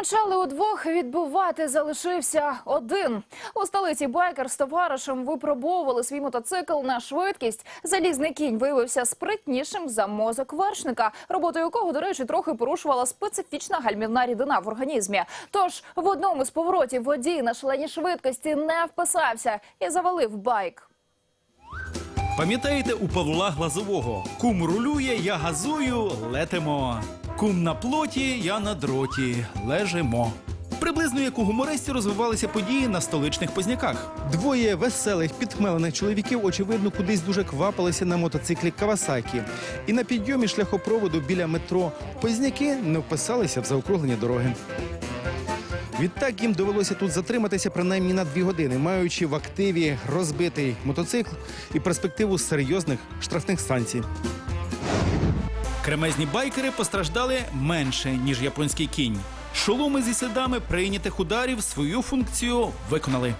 Помчали удвох, відбувати залишився один. У столиці байкер з товаришем випробовували свій мотоцикл на швидкість. Залізний кінь виявився спритнішим за мозок вершника, роботу якого, до речі, трохи порушувала специфічна гальмівна рідина в організмі. Тож в одному з поворотів водій на шаленій швидкості не вписався і завалив байк. Пам'ятаєте у Павла Глазового? Кум рулює, я газую, летимо. Кум на плоті, я на дроті, лежимо. Приблизно як у гумористів розвивалися події на столичних позняках. Двоє веселих, підхмелених чоловіків, очевидно, кудись дуже квапилися на мотоциклі Кавасакі. І на підйомі шляхопроводу біля метро Позняки не вписалися в заокруглені дороги. Відтак їм довелося тут затриматися принаймні на дві години, маючи в активі розбитий мотоцикл і перспективу серйозних штрафних станцій. Кремезні байкери постраждали менше, ніж японський кінь. Шоломи зі слідами прийнятих ударів свою функцію виконали.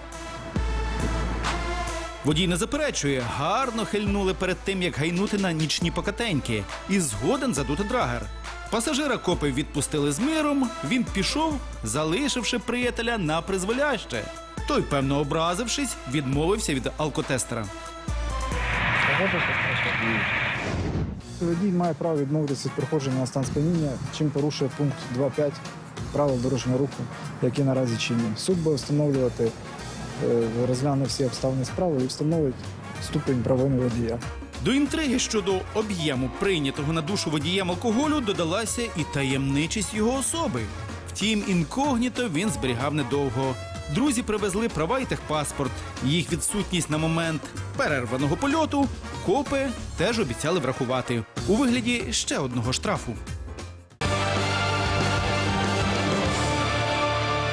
Водій не заперечує, гарно хильнули перед тим, як гайнути на нічні покатеньки, і згоден задути драгер. Пасажира копи відпустили з миром. Він пішов, залишивши приятеля на призволяще. Той, певно, образившись, відмовився від алкотестера. Водій має право відмовитися від проходження на стан сп'яніння, чим порушує пункт 2.5 правил дорожнього руху, які наразі чинні. Суд буде встановлювати, е, розгляне всі обставини справи і встановить ступень провини водія. До інтриги щодо об'єму прийнятого на душу водієм алкоголю додалася і таємничість його особи. Втім, інкогніто він зберігав недовго. Друзі привезли права і техпаспорт. Їх відсутність на момент перерваного польоту копи теж обіцяли врахувати у вигляді ще одного штрафу.